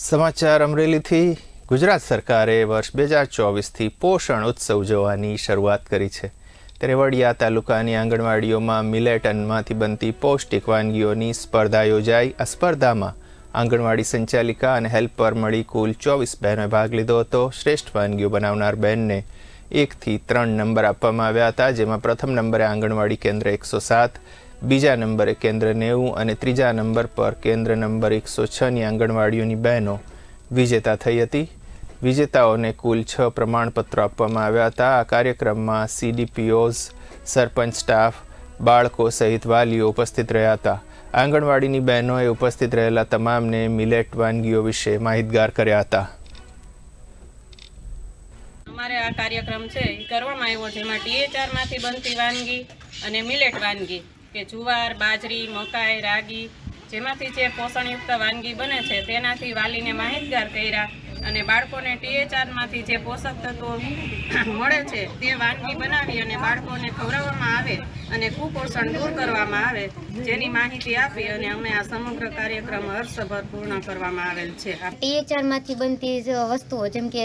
સમાચાર અમરેલીથી. ગુજરાત સરકારે વર્ષ બે હજાર ચોવીસથી પોષણ ઉત્સવ ઉજવવાની શરૂઆત કરી છે. ત્યારે તાલુકાની આંગણવાડીઓમાં મિલેટ અન્નમાંથી બનતી પૌષ્ટિક વાનગીઓની સ્પર્ધા યોજાઈ. આ સ્પર્ધામાં આંગણવાડી સંચાલિકા અને હેલ્પર મળી કુલ ચોવીસ બહેનોએ ભાગ લીધો હતો. શ્રેષ્ઠ વાનગીઓ બનાવનાર બહેનને એકથી ત્રણ નંબર આપવામાં આવ્યા હતા, જેમાં પ્રથમ નંબરે આંગણવાડી કેન્દ્ર એકસો સાત બીજા નંબરે કેન્દ્ર નેવું અને ત્રીજા નંબર પર કેન્દ્ર નંબર એકસો છની આંગણવાડીઓની બહેનો વિજેતા થઈ હતી. વિજેતાઓને કુલ છ પ્રમાણપત્રો આપવામાં આવ્યા હતા. આ કાર્યક્રમમાં સીડીપીઓઝ સરપંચ સ્ટાફ, બાળકો સહિત વાલીઓ ઉપસ્થિત રહ્યા હતા. આંગણવાડીની બહેનોએ ઉપસ્થિત રહેલા તમામને મિલેટ વાનગીઓ વિશે માહિતગાર કર્યા હતા. અમારે આ કાર્યક્રમ છે, એ કરવામાં આવ્યો છે. એમાં ટીએચઆરમાંથી બનતી વાનગી અને મિલેટ વાનગી. કે જુવાર, બાજરી, મકાઈ, રાગી જેમાંથી જે પોષણયુક્ત વાનગી બને છે તેનાથી વાલીને માહિતગાર કર્યા. અને બાળકોને ટીએચઆરમાંથી જે પોષક તત્વો મળે છે તે વાનગી બનાવી અને બાળકોને ખવડાવવામાં આવે અને કુપોષણ દૂર કરવામાં આવે જેની માહિતી આપી અને અમે આ સમગ્ર કાર્યક્રમ હર્ષભર પૂર્ણ કરવામાં આવેલ છે. ટીએચઆરમાંથી ટીએચઆરમાંથી બનતી જ વસ્તુઓ જેમ કે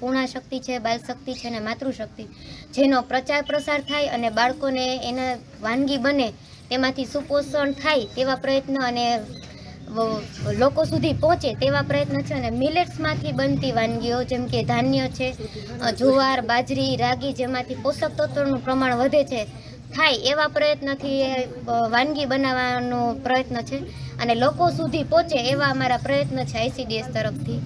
પૂર્ણા શક્તિ છે બાલ શક્તિ છે અને માતૃશક્તિ જેનો પ્રચાર પ્રસાર થાય અને બાળકોને એના વાનગી બને તેમાંથી સુપોષણ થાય તેવા પ્રયત્ન અને લોકો સુધી પહોંચે તેવા પ્રયત્ન છે અને મિલેટ્સમાંથી બનતી વાનગીઓ, જેમ કે ધાન્ય છે જુવાર, બાજરી, રાગી, જેમાંથી પોષક તત્વોનું પ્રમાણ વધે છે, થાય એવા પ્રયત્નથી વાનગી બનાવવાનો પ્રયત્ન છે અને લોકો સુધી પહોંચે એવા અમારા પ્રયત્ન છે આઈસીડીએસ તરફથી.